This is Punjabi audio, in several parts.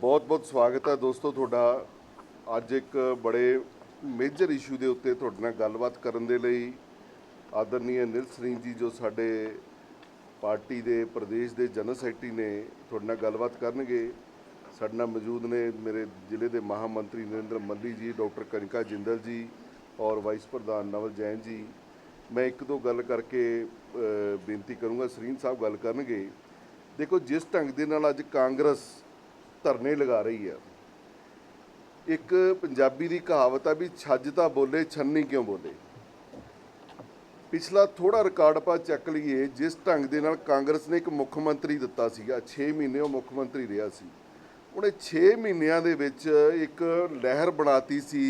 ਬਹੁਤ ਬਹੁਤ ਸਵਾਗਤ ਹੈ ਦੋਸਤੋ ਤੁਹਾਡਾ। ਅੱਜ ਇੱਕ ਬੜੇ ਮੇਜਰ ਇਸ਼ੂ ਦੇ ਉੱਤੇ ਤੁਹਾਡੇ ਨਾਲ ਗੱਲਬਾਤ ਕਰਨ ਦੇ ਲਈ ਆਦਰਨੀय ਨਿਲ ਸਰੀਨ ਜੀ, ਜੋ ਸਾਡੇ ਪਾਰਟੀ ਦੇ, ਪ੍ਰਦੇਸ਼ ਦੇ ਜਨਰਲ ਸੈਕਟਰੀ ਨੇ ਤੁਹਾਡੇ ਨਾਲ ਗੱਲਬਾਤ ਕਰਨਗੇ। ਸਾਡੇ ਨਾਲ ਮੌਜੂਦ ਨੇ ਮੇਰੇ ਜ਼ਿਲ੍ਹੇ ਦੇ ਮਹਾਮੰਤਰੀ ਨਰਿੰਦਰ ਮੱਲੀ ਜੀ, ਡਾਕਟਰ ਕਨਿਕਾ ਜਿੰਦਲ ਜੀ ਔਰ ਵਾਈਸ ਪ੍ਰਧਾਨ ਨਵਲ ਜੈਨ ਜੀ। ਮੈਂ ਇੱਕ ਦੋ ਗੱਲ ਕਰਕੇ ਬੇਨਤੀ ਕਰੂੰਗਾ, ਸਰੀਨ ਸਾਹਿਬ ਗੱਲ ਕਰਨਗੇ। ਦੇਖੋ, ਜਿਸ ਢੰਗ ਦੇ ਨਾਲ ਅੱਜ ਕਾਂਗਰਸ ਧਰਨੇ ਲਗਾ ਰਹੀ ਹੈ, ਇੱਕ ਪੰਜਾਬੀ ਦੀ ਕਹਾਵਤ ਆ ਵੀ ਛੱਜ ਤਾਂ ਬੋਲੇ, ਛੰਨੀ ਕਿਉਂ ਬੋਲੇ? ਪਿਛਲਾ ਥੋੜਾ ਰਿਕਾਰਡ ਆਪਾਂ ਚੱਕ ਲਈਏ, ਜਿਸ ਢੰਗ ਦੇ ਨਾਲ ਕਾਂਗਰਸ ਨੇ ਇੱਕ ਮੁੱਖ ਮੰਤਰੀ ਦਿੱਤਾ ਸੀਗਾ 6 ਮਹੀਨੇ ਉਹ ਮੁੱਖ ਮੰਤਰੀ ਰਿਹਾ ਸੀ। ਉਹਨੇ 6 ਮਹੀਨਿਆਂ ਦੇ ਵਿੱਚ ਇੱਕ ਲਹਿਰ ਬਣਾਤੀ ਸੀ,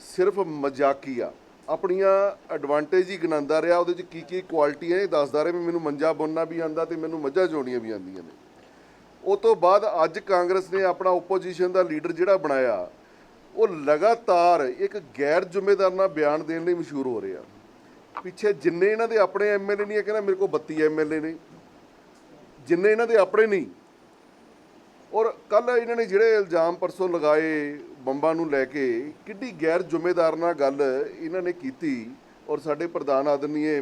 ਸਿਰਫ ਮਜ਼ਾਕੀਆ। ਆਪਣੀਆਂ ਐਡਵਾਂਟੇਜ ਹੀ ਗਿਣਾਉਂਦਾ ਰਿਹਾ, ਉਹਦੇ ਚ ਕੀ ਕੀ ਕੁਆਲਿਟੀਆਂ ਇਹ ਦੱਸਦਾ ਰਿਹਾ ਵੀ ਮੈਨੂੰ ਮੰਜਾ ਬੁਣਨਾ ਵੀ ਆਂਦਾ ਤੇ ਮੈਨੂੰ ਮੱਝਾਂ ਚੋਣੀਆਂ ਵੀ ਆਂਦੀਆਂ ਨੇ। ਉਹ ਤੋਂ ਬਾਅਦ ਅੱਜ ਕਾਂਗਰਸ ਨੇ ਆਪਣਾ ਓਪੋਜੀਸ਼ਨ ਦਾ ਲੀਡਰ ਜਿਹੜਾ ਬਣਾਇਆ, ਉਹ ਲਗਾਤਾਰ ਇੱਕ ਗੈਰ ਜ਼ਿੰਮੇਦਾਰ ਨਾਲ ਬਿਆਨ ਦੇਣ ਲਈ ਮਸ਼ਹੂਰ ਹੋ ਰਿਹਾ। ਪਿੱਛੇ ਜਿੰਨੇ ਇਹਨਾਂ ਦੇ ਆਪਣੇ ਐਮਐਲਏ ਨਹੀਂ ਹੈ, ਕਹਿੰਦਾ ਮੇਰੇ ਕੋਲ 32 ਐਮਐਲਏ ਨੇ। ਜਿੰਨੇ ਇਹਨਾਂ ਦੇ ਆਪਣੇ ਨਹੀਂ। ਔਰ ਕੱਲ ਇਹਨਾਂ ਨੇ ਜਿਹੜੇ ਇਲਜ਼ਾਮ ਪਰਸੋਂ ਲਗਾਏ ਬੰਬਾਂ ਨੂੰ ਲੈ ਕੇ ਕਿੱਡੀ ਗੈਰ ਜ਼ਿੰਮੇਦਾਰ ਨਾਲ ਗੱਲ ਇਹਨਾਂ ਨੇ ਕੀਤੀ ਔਰ ਸਾਡੇ ਪ੍ਰਧਾਨ ਆਦਰਨੀਏ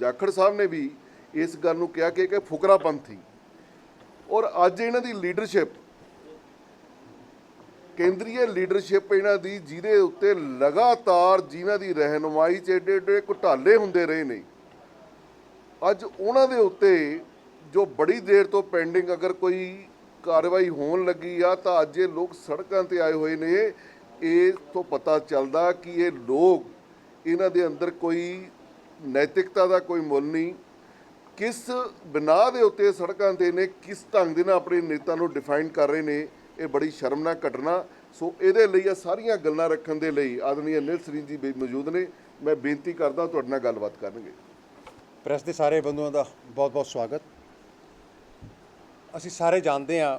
ਜਾਖੜ ਸਾਹਿਬ ਨੇ ਵੀ ਇਸ ਗੱਲ ਨੂੰ ਕਿਹਾ ਕਿ ਇਹ ਫੁਕਰਾਪੰਥੀ ਔਰ ਅੱਜ ਇਹਨਾਂ ਦੀ ਲੀਡਰਸ਼ਿਪ ਕੇਂਦਰੀ ਲੀਡਰਸ਼ਿਪ ਇਹਨਾਂ ਦੀ ਜਿਹਦੇ ਉੱਤੇ ਲਗਾਤਾਰ ਜਿਨ੍ਹਾਂ ਦੀ ਰਹਿਨੁਮਾਈ 'ਚ ਏਡੇ ਏਡੇ ਘੁਟਾਲੇ ਹੁੰਦੇ ਰਹੇ ਨੇ, ਅੱਜ ਉਹਨਾਂ ਦੇ ਉੱਤੇ ਜੋ ਬੜੀ ਦੇਰ ਤੋਂ ਪੈਂਡਿੰਗ ਅਗਰ ਕੋਈ ਕਾਰਵਾਈ ਹੋਣ ਲੱਗੀ ਆ, ਤਾਂ ਅੱਜ ਇਹ ਲੋਕ ਸੜਕਾਂ ਤੇ ਆਏ ਹੋਏ ਨੇ। ਇਹ ਤੋਂ ਪਤਾ ਚੱਲਦਾ ਕਿ ਇਹ ਲੋਕ, ਇਹਨਾਂ ਦੇ ਅੰਦਰ ਕੋਈ ਨੈਤਿਕਤਾ ਦਾ ਕੋਈ ਮੁੱਲ ਨਹੀਂ। ਕਿਸ ਬਿਨਾਹ ਦੇ ਉੱਤੇ ਸੜਕਾਂ ਤੇ ਨੇ, ਕਿਸ ਢੰਗ ਦੇ ਨਾਲ ਆਪਣੇ ਨੇਤਾ ਨੂੰ ਡਿਫਾਈਨ ਕਰ ਰਹੇ ਨੇ, ਇਹ ਬੜੀ ਸ਼ਰਮਨਾਕ ਘਟਨਾ। ਸੋ ਇਹਦੇ ਲਈ ਇਹ ਸਾਰੀਆਂ ਗੱਲਾਂ ਰੱਖਣ ਦੇ ਲਈ ਆਦਮੀ ਅਨਿਲ ਸਰੀਨ ਜੀ ਵੀ ਮੌਜੂਦ ਨੇ। ਮੈਂ ਬੇਨਤੀ ਕਰਦਾ ਤੁਹਾਡੇ ਨਾਲ ਗੱਲਬਾਤ ਕਰਨਗੇ। ਪ੍ਰੈਸ ਦੇ ਸਾਰੇ ਬੰਦੂਆਂ ਦਾ ਬਹੁਤ-ਬਹੁਤ ਸਵਾਗਤ। ਅਸੀਂ ਸਾਰੇ ਜਾਣਦੇ ਹਾਂ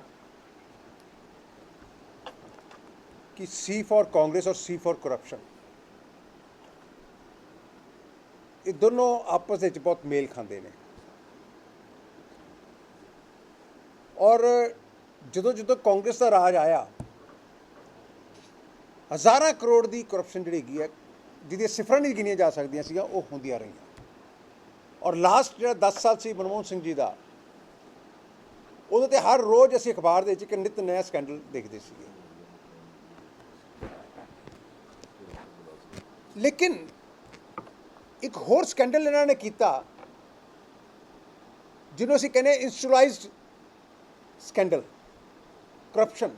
ਕਿ ਸੀ ਫॉर ਕਾਂਗਰਸ ਔਰ ਸੀ ਫॉर ਕਰਪਸ਼ਨ। ਇਹ ਦੋਨੋਂ ਆਪਸ ਵਿੱਚ ਬਹੁਤ ਮੇਲ ਖਾਂਦੇ ਨੇ। ਔਰ ਜਦੋਂ ਜਦੋਂ ਕਾਂਗਰਸ ਦਾ ਰਾਜ ਆਇਆ, ਹਜ਼ਾਰਾਂ ਕਰੋੜ ਦੀ ਕਰਪਸ਼ਨ ਜਿਹੜੀ ਹੈਗੀ ਹੈ, ਜਿਹਦੀਆਂ ਸਿਫਰਾਂ ਨਹੀਂ ਗਿਣੀਆਂ ਜਾ ਸਕਦੀਆਂ ਸੀਗੀਆਂ, ਉਹ ਹੁੰਦੀਆਂ ਰਹੀਆਂ। ਔਰ ਲਾਸਟ ਜਿਹੜਾ 10 ਸਾਲ ਸੀ ਮਨਮੋਹਨ ਸਿੰਘ ਜੀ ਦਾ ਉਹਦੇ ਤੇ ਹਰ ਰੋਜ਼ ਅਸੀਂ ਅਖਬਾਰ ਦੇ ਵਿੱਚ ਇੱਕ ਨਿਤ ਨਵਾਂ ਸਕੈਂਡਲ ਦੇਖਦੇ ਸੀਗੇ। ਲੇਕਿਨ ਇੱਕ ਹੋਰ ਸਕੈਂਡਲ ਇਹਨਾਂ ਨੇ ਕੀਤਾ, ਜਿਹਨੂੰ ਅਸੀਂ ਕਹਿੰਦੇ ਇੰਸਟੀਟਿਊਲਾਈਜ਼ਡ ਸਕੈਂਡਲ ਕਰਪਸ਼ਨ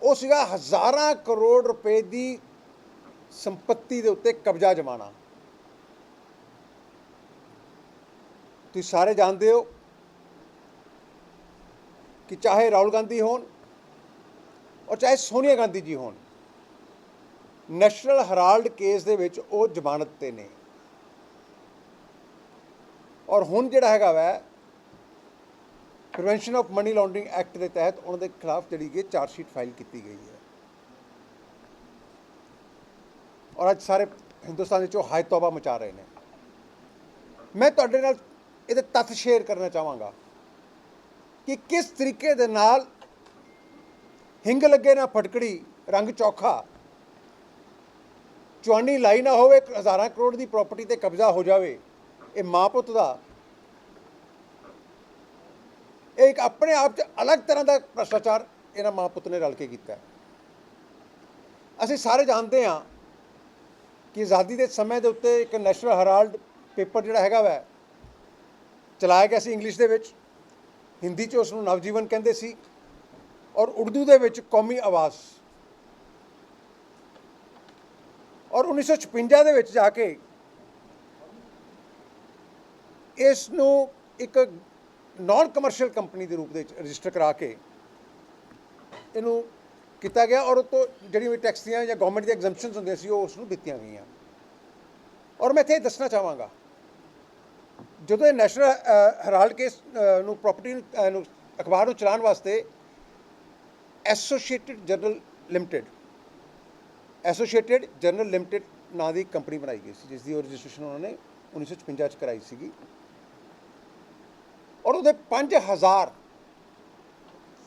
ਉਹ ਸੀਗਾ ਹਜ਼ਾਰਾਂ ਕਰੋੜ ਰੁਪਏ ਦੀ ਸੰਪਤੀ ਦੇ ਉੱਤੇ ਕਬਜ਼ਾ ਜਮਾਣਾ ਤੁਸੀਂ ਸਾਰੇ ਜਾਣਦੇ ਹੋ ਕਿ ਚਾਹੇ ਰਾਹੁਲ ਗਾਂਧੀ ਹੋਣ ਔਰ ਚਾਹੇ ਸੋਨੀਆ ਗਾਂਧੀ ਜੀ ਹੋਣ, ਨੈਸ਼ਨਲ ਹਰਾਲਡ ਕੇਸ ਦੇ ਵਿੱਚ ਉਹ ਜ਼ਮਾਨਤ ਤੇ ਨੇ। ਔਰ ਹੁਣ ਜਿਹੜਾ ਹੈਗਾ ਵੈ prevention of money laundering act ਦੇ ਤਹਿਤ ਉਹਨਾਂ ਦੇ ਖਿਲਾਫ ਜਿਹੜੀ ਕਿ ਚਾਰਜ ਸ਼ੀਟ ਫਾਈਲ ਕੀਤੀ ਗਈ ਹੈ। ਔਰ ਅੱਜ ਸਾਰੇ ਹਿੰਦੁਸਤਾਨ ਵਿੱਚ ਉਹ ਹਾਈ ਤੌਬਾ ਮਚਾ ਰਹੇ ਨੇ। ਮੈਂ ਤੁਹਾਡੇ ਨਾਲ ਇਹਦੇ ਤੱਥ ਸ਼ੇਅਰ ਕਰਨਾ ਚਾਹਾਂਗਾ ਕਿ ਕਿਸ ਤਰੀਕੇ ਦੇ ਨਾਲ ਹਿੰਗ ਲੱਗੇ ਨਾ ਫਟਕੜੀ, ਰੰਗ ਚੌਖਾ ਚੁਆਨੀ ਲਾਈ ਨਾ ਹੋਵੇ, ਹਜ਼ਾਰਾਂ ਕਰੋੜ ਦੀ ਪ੍ਰਾਪਰਟੀ ਤੇ ਕਬਜ਼ਾ ਹੋ ਜਾਵੇ, ਇਹ ਮਾਂ ਪੁੱਤ ਦਾ। ਇਹ ਇੱਕ ਆਪਣੇ ਆਪ 'ਚ ਅਲੱਗ ਤਰ੍ਹਾਂ ਦਾ ਭ੍ਰਸ਼ਟਾਚਾਰ ਇਹਨਾਂ ਮਾਂ ਪੁੱਤ ਨੇ ਰਲ ਕੇ ਕੀਤਾ ਅਸੀਂ ਸਾਰੇ ਜਾਣਦੇ ਹਾਂ ਕਿ ਆਜ਼ਾਦੀ ਦੇ ਸਮੇਂ ਦੇ ਉੱਤੇ ਇੱਕ ਨੈਸ਼ਨਲ ਹੈਰਾਲਡ ਪੇਪਰ ਜਿਹੜਾ ਹੈਗਾ ਵੈ ਚਲਾਇਆ ਗਿਆ ਸੀ ਇੰਗਲਿਸ਼ ਦੇ ਵਿੱਚ। ਹਿੰਦੀ 'ਚ ਉਸ ਨੂੰ ਨਵਜੀਵਨ ਕਹਿੰਦੇ ਸੀ। ਔਰ ਉਰਦੂ ਦੇ ਵਿੱਚ ਕੌਮੀ ਆਵਾਜ਼। ਔਰ 1956 ਦੇ ਵਿੱਚ ਜਾ ਕੇ ਇਸ ਨੂੰ ਇੱਕ ਨਾਨ ਕਮਰਸ਼ੀਅਲ ਕੰਪਨੀ ਦੇ ਰੂਪ ਦੇ ਵਿੱਚ ਰਜਿਸਟਰ ਕਰਾ ਕੇ ਇਹਨੂੰ ਕੀਤਾ ਗਿਆ। ਔਰ ਉਹ ਤੋਂ ਜਿਹੜੀ ਵੀ ਟੈਕਸ ਦੀਆਂ ਜਾਂ ਗਵਰਨਮੈਂਟ ਦੀਆਂ ਐਗਜ਼ੈਂਪਸ਼ਨਸ ਹੁੰਦੀਆਂ ਸੀ, ਉਹ ਉਸ ਨੂੰ ਦਿੱਤੀਆਂ ਗਈਆਂ। ਔਰ ਮੈਂ ਇੱਥੇ ਇਹ ਦੱਸਣਾ ਚਾਹਾਂਗਾ ਜਦੋਂ ਇਹ ਨੈਸ਼ਨਲ ਹੈਰਾਲਡ ਕੇਸ ਨੂੰ ਪ੍ਰਾਪਰਟੀ ਨੂੰ ਅਖਬਾਰ ਨੂੰ ਚਲਾਉਣ ਵਾਸਤੇ associated journal limited associated journal limited ਨਾਂ ਦੀ ਕੰਪਨੀ ਬਣਾਈ ਗਈ ਸੀ, ਜਿਸ ਦੀ ਰਜਿਸਟ੍ਰੇਸ਼ਨ ਉਹਨਾਂ ਨੇ 1956 ਚ ਕਰਾਈ ਸੀਗੀ। ਔਰ ਉਹਦੇ 5000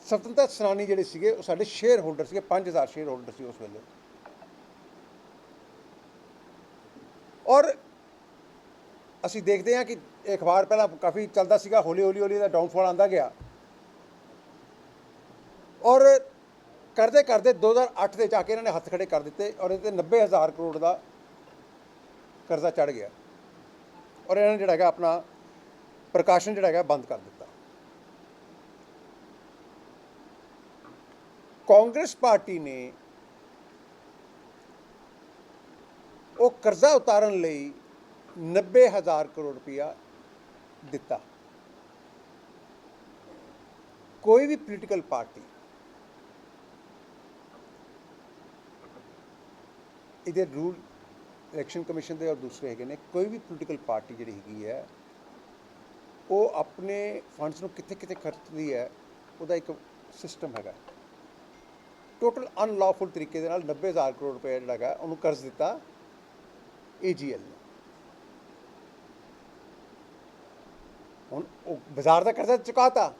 ਸੁਤੰਤਰ ਸੈਨਾਨੀ ਜਿਹੜੇ ਸੀਗੇ, ਉਹ ਸਾਡੇ ਸ਼ੇਅਰ ਹੋਲਡਰ ਸੀਗੇ 5000 ਸ਼ੇਅਰ ਹੋਲਡਰ ਸੀ ਉਸ ਵੇਲੇ। ਔਰ ਅਸੀਂ ਦੇਖਦੇ ਹਾਂ ਕਿ ਇਹ ਅਖਬਾਰ ਪਹਿਲਾਂ ਕਾਫੀ ਚੱਲਦਾ ਸੀਗਾ ਹੌਲੀ ਹੌਲੀ ਹੌਲੀ ਦਾ ਡਾਊਨਫਾਲ ਆਂਦਾ ਗਿਆ। ਔਰ ਕਰਦੇ ਕਰਦੇ 2008 ਦੇ ਜਾ ਕੇ ਇਹਨਾਂ ਨੇ ਹੱਥ ਖੜੇ ਕਰ ਦਿੱਤੇ ਔਰ ਇਹਦੇ ਤੇ 90000 ਕਰੋੜ ਦਾ ਕਰਜ਼ਾ ਚੜ ਗਿਆ। ਔਰ ਇਹਨਾਂ ਨੇ ਜਿਹੜਾ ਹੈਗਾ ਆਪਣਾ ਪ੍ਰਕਾਸ਼ਨ ਜਿਹੜਾ ਹੈਗਾ ਬੰਦ ਕਰ ਦਿੱਤਾ। ਕਾਂਗਰਸ ਪਾਰਟੀ ਨੇ ਉਹ ਕਰਜ਼ਾ ਉਤਾਰਨ ਲਈ 90000 ਕਰੋੜ ਰੁਪਇਆ ਦਿੱਤਾ। ਕੋਈ ਵੀ ਪੋਲੀਟੀਕਲ ਪਾਰਟੀ ਇਹਦੇ ਰੂਲ ਇਲੈਕਸ਼ਨ ਕਮਿਸ਼ਨ ਦੇ ਔਰ ਦੂਸਰੇ ਹੈਗੇ ਨੇ, ਕੋਈ ਵੀ ਪੋਲੀਟੀਕਲ ਪਾਰਟੀ ਜਿਹੜੀ ਹੈਗੀ ਹੈ, ਉਹ ਆਪਣੇ ਫੰਡਸ ਨੂੰ ਕਿੱਥੇ ਕਿੱਥੇ ਖਰਚਦੀ ਹੈ, ਉਹਦਾ ਇੱਕ ਸਿਸਟਮ ਹੈਗਾ। ਟੋਟਲ ਅਨਲੌਫੁਲ ਤਰੀਕੇ ਦੇ ਨਾਲ 90000 ਕਰੋੜ ਰੁਪਏ ਜਿਹੜਾ ਹੈਗਾ, ਉਹਨੂੰ ਕਰਜ਼ ਦਿੱਤਾ ਏਜੀਐਲ ਨੇ। ਹੁਣ ਉਹ ਬਾਜ਼ਾਰ ਦਾ ਕਰਜ਼ਾ ਚੁਕਾਤਾ,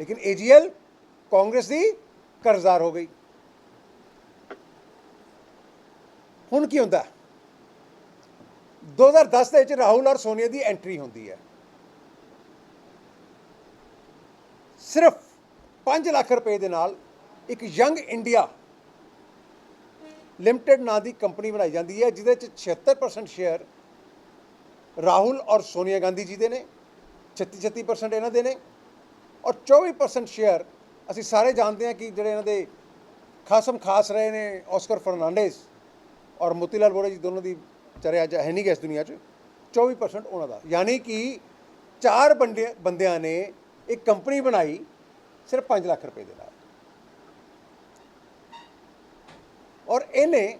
ਲੇਕਿਨ ਏਜੀਐਲ ਕਾਂਗਰਸ ਦੀ ਕਰਜ਼ਾਰ ਹੋ ਗਈ। ਹੁਣ ਕੀ ਹੁੰਦਾ? 2010 ਦੇ ਵਿੱਚ ਰਾਹੁਲ ਔਰ ਸੋਨੀਆ ਦੀ ਐਂਟਰੀ ਹੁੰਦੀ ਹੈ। ਸਿਰਫ 5 ਲੱਖ ਰੁਪਏ ਦੇ ਨਾਲ ਇੱਕ ਯੰਗ ਇੰਡੀਆ ਲਿਮਟਿਡ ਨਾਂ ਦੀ ਕੰਪਨੀ ਬਣਾਈ ਜਾਂਦੀ ਹੈ, ਜਿਹਦੇ ਚ 76% ਸ਼ੇਅਰ ਰਾਹੁਲ ਔਰ ਸੋਨੀਆ ਗਾਂਧੀ ਜੀ ਦੇ ਨੇ। 36 36% ਇਹਨਾਂ ਦੇ ਨੇ ਔਰ 24% ਸ਼ੇਅਰ ਅਸੀਂ ਸਾਰੇ ਜਾਣਦੇ ਹਾਂ ਕਿ ਜਿਹੜੇ ਇਹਨਾਂ ਦੇ ਖਾਸਮ ਖਾਸ ਰਹੇ ਨੇ ਆਸਕਰ ਫਰਨਾਂਡੇਜ਼ ਔਰ ਮੋਤੀਲਾਲ ਵੋਰਾ ਜੀ ਦੋਨੋਂ ਦੀ ਚਰਿਆ ਅੱਜ ਹੈ ਨਹੀਂ ਗਿਆ ਇਸ ਦੁਨੀਆ 'ਚ। 24% ਉਹਨਾਂ ਦਾ। ਯਾਨੀ ਕਿ ਚਾਰ ਬੰਦੇ, ਬੰਦਿਆਂ ਨੇ ਇੱਕ ਕੰਪਨੀ ਬਣਾਈ ਸਿਰਫ 5 ਲੱਖ ਰੁਪਏ ਦੇ ਨਾਲ। ਔਰ ਇਹਨੇ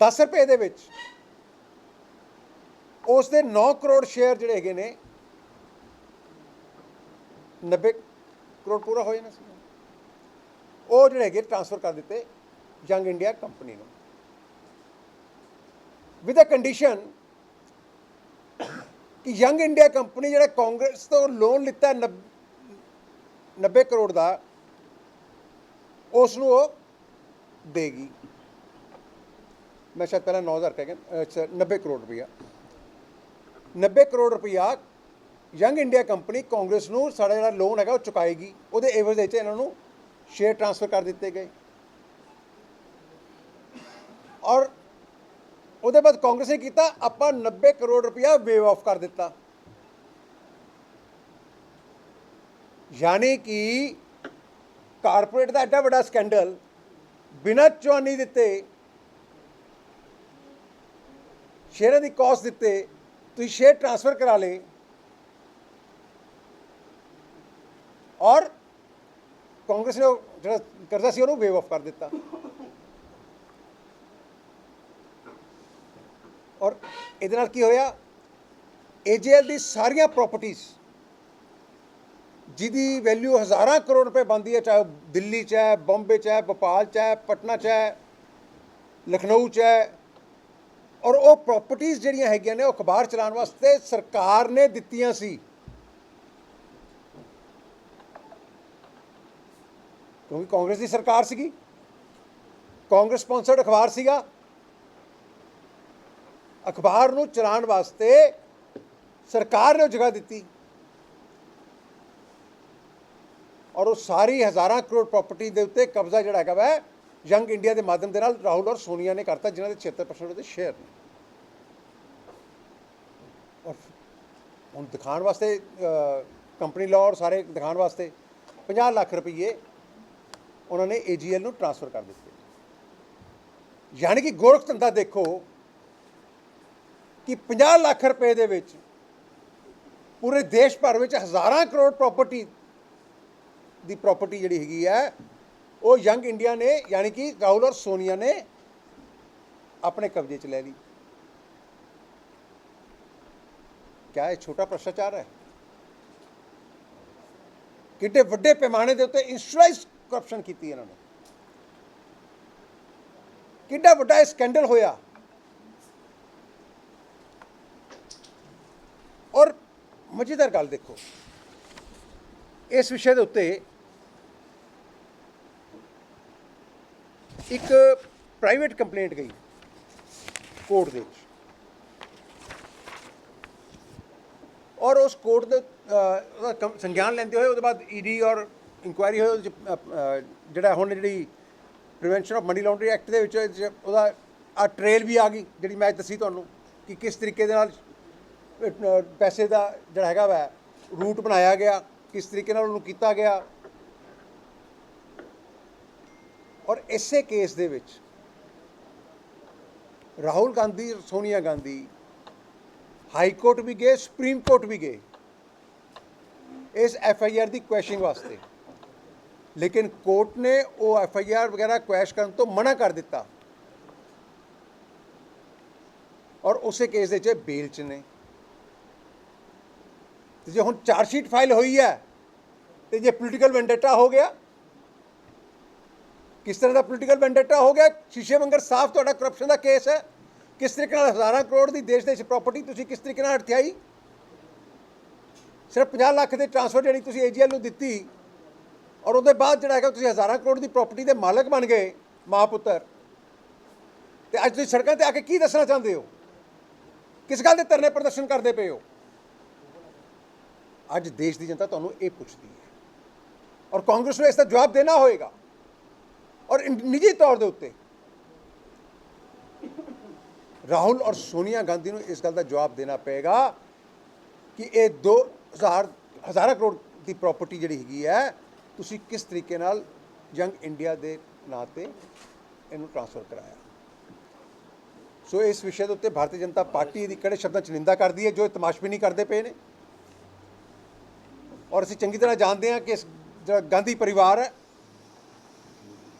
10 ਰੁਪਏ ਦੇ ਵਿੱਚ ਉਸ ਦੇ 9 ਕਰੋੜ ਸ਼ੇਅਰ ਜਿਹੜੇ ਹੈਗੇ ਨੇ 90 ਕਰੋੜ ਪੂਰਾ ਹੋਏ ਨਾ ਸੀ। ਉਹ ਜਿਹੜੇ ਹੈਗੇ ਟ੍ਰਾਂਸਫਰ ਕਰ ਦਿੱਤੇ ਯੰਗ ਇੰਡੀਆ ਕੰਪਨੀ ਨੂੰ। ਵਿਦ ਅ ਕੰਡੀਸ਼ਨ ਕਿ ਯੰਗ ਇੰਡੀਆ ਕੰਪਨੀ ਜਿਹੜਾ ਕਾਂਗਰਸ ਤੋਂ ਲੋਨ ਲਿੱਤਾ 90 ਕਰੋੜ ਦਾ ਉਸ ਨੂੰ ਉਹ ਦੇਗੀ। ਮੈਂ ਸ਼ਾਇਦ ਪਹਿਲਾਂ 9000 ਕਹਿ ਗਿਆ ਅੱਛਾ 90 ਕਰੋੜ ਰੁਪਇਆ 90 ਕਰੋੜ ਰੁਪਇਆ ਯੰਗ ਇੰਡੀਆ ਕੰਪਨੀ ਕਾਂਗਰਸ ਨੂੰ ਸਾਡਾ ਜਿਹੜਾ ਲੋਨ ਹੈਗਾ ਉਹ ਚੁਕਾਏਗੀ। ਉਹਦੇ ਏਵਜ਼ ਦੇ ਵਿੱਚ ਇਹਨਾਂ ਨੂੰ ਸ਼ੇਅਰ ਟ੍ਰਾਂਸਫਰ ਕਰ ਦਿੱਤੇ ਗਏ। ਔਰ ਉਹਦੇ ਬਾਅਦ ਕਾਂਗਰਸ ਨੇ ਕੀਤਾ, ਆਪਾਂ 90 ਕਰੋੜ ਰੁਪਇਆ ਵੇਵ ਆਫ ਕਰ ਦਿੱਤਾ। ਯਾਨੀ ਕਿ ਕਾਰਪੋਰੇਟ ਦਾ ਐਡਾ ਵੱਡਾ ਸਕੈਂਡਲ ਬਿਨਾਂ ਚੁਆਨੀ ਦਿੱਤੇ, ਸ਼ੇਅਰਾਂ ਦੀ ਕਾਸਟ ਦਿੱਤੇ ਤੁਸੀਂ ਸ਼ੇਅਰ ਟ੍ਰਾਂਸਫਰ ਕਰਾ ਲੇ ਔਰ ਕਾਂਗਰਸ ਨੇ ਉਹ ਜਿਹੜਾ ਕਰਜ਼ਾ ਸੀ, ਉਹਨੂੰ ਵੇਵ ਆਫ ਕਰ ਦਿੱਤਾ। ਔਰ ਇਹਦੇ ਨਾਲ ਕੀ ਹੋਇਆ? ਏਜੀਐਲ ਦੀ ਸਾਰੀਆਂ ਪ੍ਰਾਪਰਟੀਆਂ ਜਿਹਦੀ ਵੈਲਿਊ ਹਜ਼ਾਰਾਂ ਕਰੋੜ ਰੁਪਏ ਬਣਦੀ ਹੈ, ਚਾਹੇ ਉਹ ਦਿੱਲੀ 'ਚ ਹੈ, ਬੰਬੇ 'ਚ ਹੈ, ਭੋਪਾਲ 'ਚ ਹੈ, ਪਟਨਾ 'ਚ ਹੈ, ਲਖਨਊ 'ਚ ਹੈ ਔਰ ਉਹ ਪ੍ਰਾਪਰਟੀਆਂ ਜਿਹੜੀਆਂ ਹੈਗੀਆਂ ਨੇ ਉਹ ਅਖਬਾਰ ਚਲਾਉਣ ਵਾਸਤੇ ਸਰਕਾਰ ਨੇ ਦਿੱਤੀਆਂ ਸੀ। ਕਿਉਂਕਿ ਕਾਂਗਰਸ ਦੀ ਸਰਕਾਰ ਸੀਗੀ। ਕਾਂਗਰਸ ਸਪਾਂਸਰਡ ਅਖਬਾਰ ਸੀਗਾ। ਅਖਬਾਰ ਨੂੰ ਚਲਾਉਣ ਵਾਸਤੇ ਸਰਕਾਰ ਨੇ ਉਹ ਜਗ੍ਹਾ ਦਿੱਤੀ। ਔਰ ਉਹ ਸਾਰੀ ਹਜ਼ਾਰਾਂ ਕਰੋੜ ਪ੍ਰਾਪਰਟੀ ਦੇ ਉੱਤੇ ਕਬਜ਼ਾ ਜਿਹੜਾ ਹੈਗਾ ਵਾ ਯੰਗ ਇੰਡੀਆ ਦੇ ਮਾਧਿਅਮ ਦੇ ਨਾਲ ਰਾਹੁਲ ਔਰ ਸੋਨੀਆ ਨੇ ਕਰਤਾ, ਜਿਨ੍ਹਾਂ ਦੇ 76% ਉਹਦੇ ਸ਼ੇਅਰ ਨੇ। ਹੁਣ ਦਿਖਾਉਣ ਵਾਸਤੇ ਕੰਪਨੀ ਲਾਅ ਔਰ ਸਾਰੇ ਦਿਖਾਉਣ ਵਾਸਤੇ 50 ਲੱਖ ਰੁਪਏ ਉਹਨਾਂ ਨੇ ਏਜੀਐਲ ਨੂੰ ਟ੍ਰਾਂਸਫਰ ਕਰ ਦਿੱਤੇ। ਯਾਨੀ ਕਿ ਗੋਰਖ ਧੰਦਾ ਦੇਖੋ ਕਿ 50 ਲੱਖ ਰੁਪਏ ਦੇ ਵਿੱਚ ਪੂਰੇ ਦੇਸ਼ ਭਰ ਵਿੱਚ ਹਜ਼ਾਰਾਂ ਕਰੋੜ ਪ੍ਰਾਪਰਟੀ ਦੀ ਪ੍ਰਾਪਰਟੀ ਜਿਹੜੀ ਹੈਗੀ ਹੈ, ਉਹ ਯੰਗ ਇੰਡੀਆ ਨੇ, ਯਾਨੀ ਕਿ ਰਾਹੁਲ ਔਰ ਸੋਨੀਆ ਨੇ ਆਪਣੇ ਕਬਜ਼ੇ 'ਚ ਲੈ ਲਈ। ਕਿਆ ਇਹ ਛੋਟਾ ਭ੍ਰਸ਼ਟਾਚਾਰ ਹੈ ਕਿੱਡੇ ਵੱਡੇ ਪੈਮਾਨੇ ਦੇ ਉੱਤੇ ਇੰਸਟੀਟਿਊਸ਼ਨਲਾਈਜ਼ਡ ਕਰਪਸ਼ਨ ਕੀਤੀ ਇਹਨਾਂ ਨੇ ਕਿੱਡਾ ਵੱਡਾ ਸਕੈਂਡਲ ਹੋਇਆ ਔਰ ਮਜ਼ੇਦਾਰ ਗੱਲ ਦੇਖੋ ਇਸ ਵਿਸ਼ੇ ਦੇ ਉੱਤੇ ਇੱਕ ਪ੍ਰਾਈਵੇਟ ਕੰਪਲੇਂਟ ਗਈ ਕੋਰਟ ਦੇ ਵਿੱਚ ਔਰ ਉਸ ਕੋਰਟ ਦੇ ਉਹਦਾ ਕੰ- ਸੰਗਿਆਨ ਲੈਂਦੇ ਹੋਏ ਉਹਦੇ ਬਾਅਦ ਈਡੀ ਔਰ ਇਨਕੁਆਇਰੀ ਹੋਈ ਉਹਦੇ 'ਚ, ਜਿਹੜਾ ਹੁਣ ਜਿਹੜੀ prevention of money laundering act ਦੇ ਵਿੱਚ ਉਹਦਾ ਆ ਟ੍ਰੇਲ ਵੀ ਆ ਗਈ ਜਿਹੜੀ ਮੈਂ ਦੱਸੀ ਤੁਹਾਨੂੰ ਕਿ ਕਿਸ ਤਰੀਕੇ ਦੇ ਨਾਲ ਪੈਸੇ ਦਾ ਜਿਹੜਾ ਹੈਗਾ ਵਾ ਰੂਟ ਬਣਾਇਆ ਗਿਆ ਕਿਸ ਤਰੀਕੇ ਨਾਲ ਉਹਨੂੰ ਕੀਤਾ ਗਿਆ। ਔਰ ਇਸੇ ਕੇਸ ਦੇ ਵਿੱਚ ਰਾਹੁਲ ਗਾਂਧੀ ਸੋਨੀਆ ਗਾਂਧੀ ਹਾਈ ਕੋਰਟ ਵੀ ਗਏ ਸੁਪਰੀਮ ਕੋਰਟ ਵੀ ਗਏ ਇਸ ਐਫ ਆਈ ਆਰ ਦੀ ਕੁਐਸ਼ਿੰਗ ਵਾਸਤੇ ਲੇਕਿਨ ਕੋਰਟ ਨੇ ਉਹ ਐਫ ਆਈ ਆਰ ਵਗੈਰਾ ਕੁਐਸ਼ ਕਰਨ ਤੋਂ ਮਨਾ ਕਰ ਦਿੱਤਾ ਔਰ ਉਸੇ ਕੇਸ ਦੇ ਚ ਬੇਲ ਚ ਨੇ ਤੇ ਜੇ ਹੁਣ ਚਾਰਜ ਸ਼ੀਟ ਫਾਈਲ ਹੋਈ ਹੈ ਤੇ ਜੇ ਪੋਲੀਟੀਕਲ ਵੈਂਡੇਟਾ ਹੋ ਗਿਆ ਕਿਸ ਤਰ੍ਹਾਂ ਦਾ ਪੋਲੀਟੀਕਲ ਵੈਂਡੇਟਾ ਹੋ ਗਿਆ ਸ਼ੀਸ਼ੇ ਮੰਗਰ ਸਾਫ਼ ਤੁਹਾਡਾ ਕਰਪਸ਼ਨ ਦਾ ਕੇਸ ਹੈ ਕਿਸ ਤਰੀਕੇ ਨਾਲ ਹਜ਼ਾਰਾਂ ਕਰੋੜ ਦੀ ਦੇਸ਼ ਦੇ ਵਿੱਚ ਪ੍ਰਾਪਰਟੀ ਤੁਸੀਂ ਕਿਸ ਤਰੀਕੇ ਨਾਲ ਹਟਿਆਈ? ਸਿਰਫ 50 ਲੱਖ ਦੇ ਟ੍ਰਾਂਸਫਰ ਜਿਹੜੀ ਤੁਸੀਂ ਏਜੀਐਲ ਨੂੰ ਦਿੱਤੀ ਔਰ ਉਹਦੇ ਬਾਅਦ ਜਿਹੜਾ ਹੈਗਾ ਤੁਸੀਂ ਹਜ਼ਾਰਾਂ ਕਰੋੜ ਦੀ ਪ੍ਰਾਪਰਟੀ ਦੇ ਮਾਲਕ ਬਣ ਗਏ ਮਾਂ ਪੁੱਤਰ ਤੇ ਅੱਜ ਤੁਸੀਂ ਸੜਕਾਂ ਤੇ ਆ ਕੇ ਕੀ ਦੱਸਣਾ ਚਾਹੁੰਦੇ ਹੋ? ਕਿਸ ਗੱਲ ਦੇ ਧਰਨੇ ਪ੍ਰਦਰਸ਼ਨ ਕਰਦੇ ਪਏ ਹੋ? ਅੱਜ ਦੇਸ਼ ਦੀ ਜਨਤਾ ਤੁਹਾਨੂੰ ਇਹ ਪੁੱਛਦੀ ਹੈ ਔਰ ਕਾਂਗਰਸ ਨੂੰ ਇਸ ਦਾ ਜਵਾਬ ਦੇਣਾ ਹੋਏਗਾ ਔਰ ਨਿੱਜੀ ਤੌਰ ਦੇ ਉੱਤੇ ਰਾਹੁਲ ਔਰ ਸੋਨੀਆ ਗਾਂਧੀ ਨੂੰ ਇਸ ਗੱਲ ਦਾ ਜਵਾਬ ਦੇਣਾ ਪਏਗਾ ਕਿ ਇਹ 2000 ਹਜ਼ਾਰਾਂ ਕਰੋੜ ਦੀ ਪ੍ਰਾਪਰਟੀ ਜਿਹੜੀ ਹੈਗੀ ਹੈ, ਤੁਸੀਂ ਕਿਸ ਤਰੀਕੇ ਨਾਲ ਯੰਗ ਇੰਡੀਆ ਦੇ ਨਾਂ ਤੇ ਇਹਨੂੰ ਟ੍ਰਾਂਸਫਰ ਕਰਾਇਆ? ਸੋ ਇਸ ਵਿਸ਼ੇ ਦੇ ਉੱਤੇ ਭਾਰਤੀ ਜਨਤਾ ਪਾਰਟੀ ਦੀ ਕਿਹੜੇ ਸ਼ਬਦਾਂ ਚ ਨਿੰਦਾ ਕਰਦੀ ਹੈ ਜੋ ਇਹ ਨਹੀਂ ਕਰਦੇ ਪਏ ਨੇ? ਔਰ ਅਸੀਂ ਚੰਗੀ ਤਰ੍ਹਾਂ ਜਾਣਦੇ ਹਾਂ ਕਿ ਇਸ ਜਿਹੜਾ ਗਾਂਧੀ ਪਰਿਵਾਰ ਹੈ,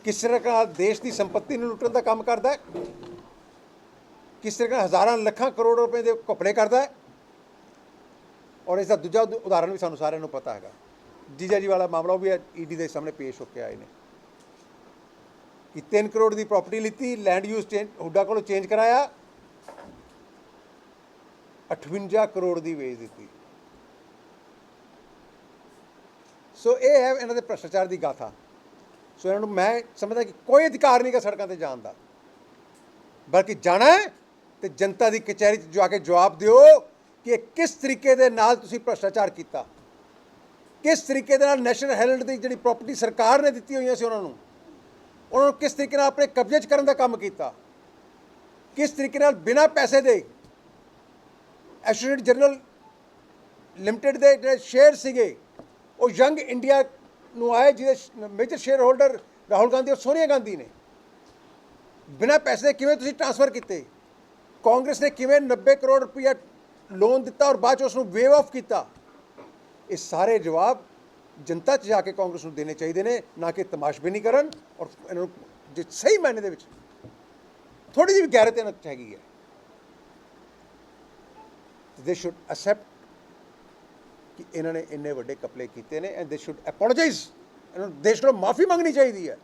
ਕਿਸ ਤਰ੍ਹਾਂ ਨਾਲ ਦੇਸ਼ ਦੀ ਸੰਪਤੀ ਨੂੰ ਲੁੱਟਣ ਦਾ ਕੰਮ ਕਰਦਾ ਹੈ? ਕਿਸ ਤਰ੍ਹਾਂ ਨਾਲ ਹਜ਼ਾਰਾਂ ਲੱਖਾਂ ਕਰੋੜ ਰੁਪਏ ਦੇ ਘਪਲੇ ਕਰਦਾ ਹੈ। ਔਰ ਇਸ ਦਾ ਦੂਜਾ ਉਦ- ਉਦਾਹਰਣ ਵੀ ਸਾਨੂੰ ਸਾਰਿਆਂ ਨੂੰ ਪਤਾ ਹੈਗਾ। ਜੀਜਾ ਜੀ ਵਾਲਾ ਮਾਮਲਾ ਉਹ ਵੀ ਈਡੀ ਦੇ ਸਾਹਮਣੇ ਪੇਸ਼ ਹੋ ਕੇ ਆਏ ਨੇ। ਕਿ 3 ਕਰੋੜ ਦੀ ਪ੍ਰਾਪਰਟੀ ਲਿੱਤੀ ਲੈਂਡ ਯੂਜ਼ ਚੇਂਜ ਹੁੱਡਾ ਕੋਲੋਂ ਚੇਂਜ ਕਰਾਇਆ। 58 ਕਰੋੜ ਦੀ ਵੇਚ ਦਿੱਤੀ। ਸੋ ਇਹ ਹੈ ਇਹਨਾਂ ਦੇ ਭ੍ਰਸ਼ਟਾਚਾਰ ਦੀ ਗਾਥਾ। ਸੋ ਇਹਨਾਂ ਨੂੰ ਮੈਂ ਸਮਝਦਾ ਕਿ ਕੋਈ ਅਧਿਕਾਰ ਨਹੀਂ ਗਾ ਸੜਕਾਂ ਤੇ ਜਾਣ ਦਾ। ਬਲਕਿ ਜਾਣਾ ਹੈ ਤੇ ਜਨਤਾ ਦੀ ਕਚਹਿਰੀ 'ਚ ਜਾ ਕੇ ਜਵਾਬ ਦਿਓ ਕਿ ਇਹ ਕਿਸ ਤਰੀਕੇ ਦੇ ਨਾਲ ਤੁਸੀਂ ਭ੍ਰਸ਼ਟਾਚਾਰ ਕੀਤਾ। ਕਿਸ ਤਰੀਕੇ ਦੇ ਨਾਲ ਨੈਸ਼ਨਲ ਹੈਲਡ ਦੀ ਜਿਹੜੀ ਪ੍ਰਾਪਰਟੀ ਸਰਕਾਰ ਨੇ ਦਿੱਤੀ ਹੋਈਆਂ ਸੀ ਉਹਨਾਂ ਨੂੰ ਉਹਨਾਂ ਨੂੰ ਕਿਸ ਤਰੀਕੇ ਨਾਲ ਆਪਣੇ ਕਬਜ਼ੇ 'ਚ ਕਰਨ ਦਾ ਕੰਮ ਕੀਤਾ। ਕਿਸ ਤਰੀਕੇ ਨਾਲ ਬਿਨਾਂ ਪੈਸੇ ਦੇ ਐਸੋਸੀਏਟ ਜਨਰਲ ਲਿਮਟਿਡ ਦੇ ਜਿਹੜੇ ਸ਼ੇਅਰ ਸੀਗੇ, ਉਹ ਯੰਗ ਇੰਡੀਆ ਨੂੰ ਆਏ ਜਿਹਦੇ major share holder Rahul Gandhi ਔਰ ਸੋਨੀਆ ਗਾਂਧੀ ਨੇ। ਬਿਨਾਂ ਪੈਸੇ ਦੇ ਕਿਵੇਂ ਤੁਸੀਂ ਟ੍ਰਾਂਸਫਰ ਕੀਤੇ? ਕਾਂਗਰਸ ਨੇ ਕਿਵੇਂ 90 ਕਰੋੜ ਰੁਪਇਆ ਲੋਨ ਦਿੱਤਾ ਔਰ ਬਾਅਦ ਚ ਉਸ ਨੂੰ ਵੇਵ ਆਫ ਕੀਤਾ? ਇਹ ਸਾਰੇ ਜਵਾਬ ਜਨਤਾ 'ਚ ਜਾ ਕੇ ਕਾਂਗਰਸ ਨੂੰ ਦੇਣੇ ਚਾਹੀਦੇ ਨੇ, ਨਾ ਕਿ ਤਮਾਸ਼ਬੀਨੀ ਕਰਨ ਔਰ ਇਹਨਾਂ ਨੂੰ ਜੇ ਸਹੀ ਮਾਇਨੇ ਦੇ ਵਿੱਚ ਥੋੜੀ ਜਿਹੀ ਵੀ ਗੈਰਤ ਇਹਨਾਂ 'ਚ ਹੈਗੀ ਹੈ। ਦੇ ਸ਼ੁੱਡ ਅਸੈਪਟ ਕਿ ਇਹਨਾਂ ਨੇ ਇੰਨੇ ਵੱਡੇ ਕਪਲੇ ਕੀਤੇ ਨੇ ਐਂਡ ਦੇ ਸ਼ੁੱਡ ਅਪੋਲੋਜਾਈਜ਼ ਇਹਨਾਂ ਨੂੰ ਦੇਸ਼ ਕੋਲੋਂ ਮਾਫੀ ਮੰਗਣੀ ਚਾਹੀਦੀ ਹੈ।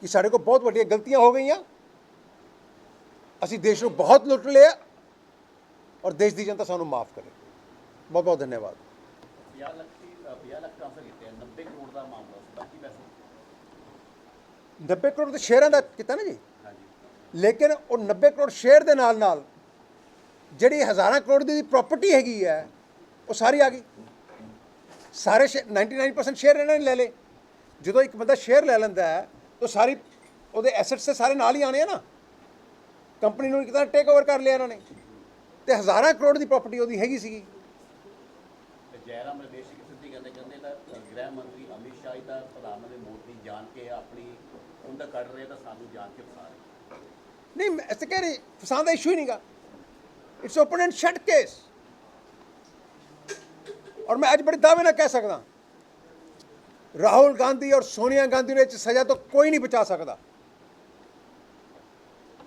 ਕਿ ਸਾਡੇ ਕੋਲ ਬਹੁਤ ਵੱਡੀਆਂ ਗਲਤੀਆਂ ਹੋ ਗਈਆਂ। ਅਸੀਂ ਦੇਸ਼ ਨੂੰ ਬਹੁਤ ਲੁੱਟ ਲਿਆ ਔਰ ਦੇਸ਼ ਦੀ ਜਨਤਾ ਸਾਨੂੰ ਮਾਫ ਕਰੇ। ਬਹੁਤ ਬਹੁਤ ਧੰਨਵਾਦ। 50 ਲੱਖ ਦੀ 50 ਲੱਖ ਟ੍ਰਾਂਸਫਰ ਕੀਤੇ ਆ 90 ਕਰੋੜ ਦਾ ਮਾਮਲਾ ਸੀ ਬਾਕੀ ਪੈਸੇ? 90 ਕਰੋੜ ਦੇ ਸ਼ੇਅਰਾਂ ਦਾ ਕੀਤਾ ਨਾ ਜੀ। ਹਾਂਜੀ। ਲੇਕਿਨ ਉਹ 90 ਕਰੋੜ ਸ਼ੇਅਰ ਦੇ ਨਾਲ ਨਾਲ ਜਿਹੜੀ ਹਜ਼ਾਰਾਂ ਕਰੋੜ ਦੀ ਪ੍ਰਾਪਰਟੀ ਹੈਗੀ ਹੈ ਉਹ ਸਾਰੀ ਆ ਗਈ। ਸਾਰੇ ਸ਼ੇ- 99% ਸ਼ੇਅਰ ਇਹਨਾਂ ਨੇ ਲੈ ਲਏ। ਜਦੋਂ ਇੱਕ ਬੰਦਾ ਸ਼ੇਅਰ ਲੈ ਲੈਂਦਾ ਹੈ ਤਾਂ ਸਾਰੀ ਉਹਦੇ ਐਸੈਟਸ ਤੇ ਸਾਰੇ ਨਾਲ ਹੀ ਆਣੇ ਆ ਨਾ। ਕੰਪਨੀ ਨੂੰ ਤਰ੍ਹਾਂ ਟੇਕ ਓਵਰ ਕਰ ਲਿਆ ਇਹਨਾਂ ਨੇ ਤੇ ਹਜ਼ਾਰਾਂ ਕਰੋੜ ਦੀ ਪ੍ਰਾਪਰਟੀ ਉਹਦੀ ਹੈਗੀ ਸੀਗੀ। ਜੈਰਾਮ ਰਮੇਸ਼ ਜੀ ਕਿਸੇ ਦੀ ਕਹਿੰਦੇ ਕਹਿੰਦੇ ਤਾਂ ਗ੍ਰਹਿ ਮੰਤਰੀ ਅਮਿਤ ਸ਼ਾਹ ਜੀ ਦਾ ਪ੍ਰਧਾਨ ਮੰਤਰੀ ਮੋਦੀ ਜਾਣ ਕੇ ਆਪਣੀ ਉਹਦਾ ਕੱਢ ਰਹੇ ਤਾਂ ਸਾਨੂੰ ਜਾਣ ਕੇ ਫਸਾ ਰਹੇ। ਨਹੀਂ ਮੈਂ ਐਸੇ ਕਹਿ ਰਹੀ ਫਸਾਉਣ ਦਾ ਇਸ਼ੂ ਹੀ ਨਹੀਂਗਾ। It's open and shut case ਔਰ ਮੈਂ ਅੱਜ ਬੜੇ ਦਾਅਵੇ ਨਾਲ ਕਹਿ ਸਕਦਾ। ਰਾਹੁਲ ਗਾਂਧੀ ਔਰ ਸੋਨੀਆ ਗਾਂਧੀ ਨੂੰ 'ਚ ਸਜ਼ਾ ਤੋਂ ਕੋਈ ਨਹੀਂ ਬਚਾ ਸਕਦਾ।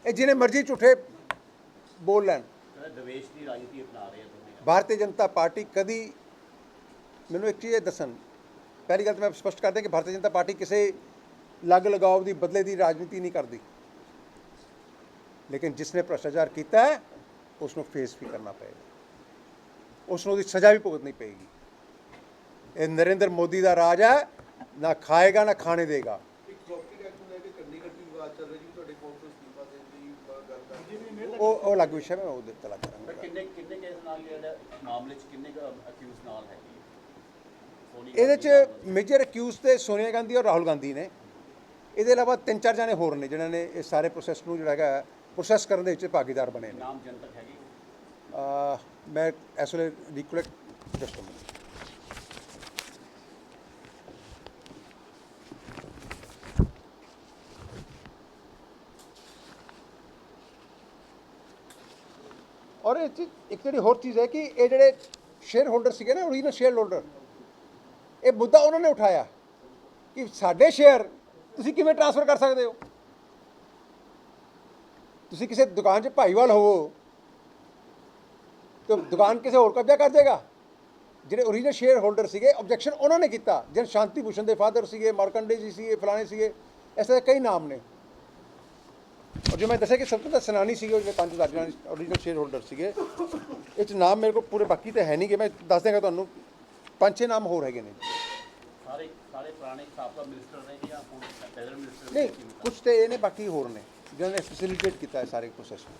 ਇਹ ਜਿਹਨੇ ਮਰਜ਼ੀ ਝੂਠੇ ਬੋਲ ਲੈਣ। ਦਵੇਸ਼ ਦੀ ਰਾਜਨੀਤੀ ਅਪਣਾ ਰਹੇ ਆ ਭਾਰਤੀ ਜਨਤਾ ਪਾਰਟੀ ਕਦੀ ਮੈਨੂੰ ਇੱਕ ਚੀਜ਼ ਇਹ ਦੱਸਣ। ਪਹਿਲੀ ਗੱਲ ਤਾਂ ਮੈਂ ਸਪਸ਼ਟ ਕਰ ਦਿਆਂ ਕਿ ਭਾਰਤੀ ਜਨਤਾ ਪਾਰਟੀ ਕਿਸੇ ਲੱਗ ਲਗਾਵ ਦੀ, ਬਦਲੇ ਦੀ ਰਾਜਨੀਤੀ ਨਹੀਂ ਕਰਦੀ। ਲੇਕਿਨ ਜਿਸਨੇ ਭ੍ਰਸ਼ਟਾਚਾਰ ਕੀਤਾ ਹੈ ਉਸ ਨੂੰ ਫੇਸ ਵੀ ਕਰਨਾ ਪਏਗਾ। ਉਸ ਨੂੰ ਉਹਦੀ ਸਜ਼ਾ ਵੀ ਭੁਗਤਣੀ ਪਏਗੀ। ਇਹ ਨਰਿੰਦਰ ਮੋਦੀ ਦਾ ਰਾਜ ਹੈ, ਨਾ ਖਾਏਗਾ, ਨਾ ਖਾਣੇ ਦੇਗਾ ਇੱਕ ਡਾਕਟਰੀ ਐਕਟ ਨੂੰ ਲੈ ਕੇ ਚੰਡੀਗੜ੍ਹ ਦੀ ਵਿਵਾਦ ਚੱਲ ਰਿਹਾ ਜੀ ਤੁਹਾਡੇ ਕੌਣ ਤੋਂ ਅਸਤੀਫਾ ਦੇਣ ਦੀ ਅ, ਗੱਲ ਕਰ ਰਹੇ ਉਹ ਉਹ ਅਲੱਗ ਵਿਸ਼ਾ ਹੈ, ਮੈਂ ਉਹਦੇ ਪਰ ਕਰਾਂਗਾ ਕਿੰਨੇ ਕਿੰਨੇ ਕੇਸ ਨਾਲ ਜਿਹੜਾ ਮਾਮਲੇ 'ਚ ਕਿੰਨੇ ਅਕਿਊਜ਼ ਨਾਲ ਹੈਗੇ? ਸੋਨੀ ਇਹਦੇ। ਚ ਮੇਜਰ ਅਕਿਊਜ਼ ਤੇ ਸੋਨੀਆ ਗਾਂਧੀ ਔਰ ਰਾਹੁਲ ਗਾਂਧੀ ਨੇ। ਇਹਦੇ ਇਲਾਵਾ ਤਿੰਨ ਚਾਰ ਜਾਣੇ ਹੋਰ ਨੇ ਜਿਨ੍ਹਾਂ ਨੇ ਇਸ ਸਾਰੇ ਪ੍ਰੋਸੈਸ ਨੂੰ ਜਿਹੜਾ ਹੈਗਾ ਪ੍ਰੋਸੈਸ ਕਰਨ ਦੇ ਵਿੱਚ ਭਾਗੀਦਾਰ ਬਣੇ ਨੇ। ਨਾਮ ਜਨਤਕ ਹੈਗੀ? ਅਹ ਮੈਂ ਇਸ ਵੇਲੇ ਰਿਕੋਲੈਕਟ ਜਸਟ ਔਰ ਇਹ 'ਚ ਇੱਕ ਜਿਹੜੀ ਹੋਰ ਚੀਜ਼ ਹੈ ਕਿ ਇਹ ਜਿਹੜੇ ਸ਼ੇਅਰ ਹੋਲਡਰ ਸੀਗੇ ਨਾ ਓਰੀਜਨਲ ਸ਼ੇਅਰ ਹੋਲਡਰ ਇਹ ਮੁੱਦਾ ਉਹਨਾਂ ਨੇ ਉਠਾਇਆ ਕਿ ਸਾਡੇ ਸ਼ੇਅਰ ਤੁਸੀਂ ਕਿਵੇਂ ਟ੍ਰਾਂਸਫਰ ਕਰ ਸਕਦੇ ਹੋ? ਤੁਸੀਂ ਕਿਸੇ ਦੁਕਾਨ 'ਚ ਭਾਈਵਾਲ ਹੋਵੋ, ਤਾਂ ਦੁਕਾਨ ਕਿਸੇ ਹੋਰ ਕਬਜ਼ਾ ਕਰ ਦੇਗਾ। ਜਿਹੜੇ ਓਰੀਜਨਲ ਸ਼ੇਅਰ ਹੋਲਡਰ ਸੀਗੇ ਆਬਜੈਕਸ਼ਨ ਉਹਨਾਂ ਨੇ ਕੀਤਾ। ਜਿਨ ਸ਼ਾਂਤੀ ਭੂਸ਼ਣ ਦੇ ਫਾਦਰ ਸੀਗੇ, ਮਾਰਕੰਡੇ ਜੀ ਸੀਗੇ, ਫਲਾਣੇ ਸੀਗੇ, ਇਸ ਦੇ ਕਈ ਨਾਮ ਨੇ। ਔਰ ਜੋ ਮੈਂ ਦੱਸਿਆ ਕਿ ਸਭ ਤੋਂ ਤਾਂ ਸਨਾਨੀ ਸੀਗੇ ਉਹ ਜਿਹੜੇ ਪੰਜ ਰਾਜਾਂ ਓਰੀਜਨਲ ਸ਼ੇਅਰ ਹੋਲਡਰ ਸੀਗੇ ਇਹ 'ਚ ਨਾਮ ਮੇਰੇ ਕੋਲ ਪੂਰੇ ਬਾਕੀ ਤੇ ਹੈ ਨਹੀਂ ਕਿ ਮੈਂ ਦੱਸ ਦਿਆਂਗਾ ਤੁਹਾਨੂੰ। ਪੰਜ ਛੇ ਨਾਮ ਹੋਰ ਹੈਗੇ ਨੇ। ਸਾਰੇ ਸਾਰੇ ਪੁਰਾਣੇ ਸਾਬਕਾ ਮਿਨਿਸਟਰ ਨੇ ਜਾਂ ਹੁਣ ਫੈਡਰਲ ਮਿਨਿਸਟਰ ਨਹੀਂ ਕੁਝ ਤੇ ਇਹ ਨੇ ਬਾਕੀ ਹੋਰ ਨੇ ਜਿਨ੍ਹਾਂ ਨੇ ਫੈਸਿਲਿਟੇਟ ਕੀਤਾ ਹੈ ਸਾਰੇ ਪ੍ਰੋਸੈਸ ਨੂੰ।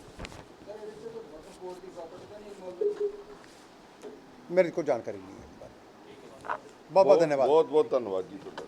ਮੇਰੇ ਕੋਲ ਜਾਣਕਾਰੀ ਨਹੀਂ ਹੈ ਬਹੁਤ ਬਹੁਤ ਧੰਨਵਾਦ ਬਹੁਤ ਬਹੁਤ ਧੰਨਵਾਦ ਜੀ ਤੁਹਾਡਾ।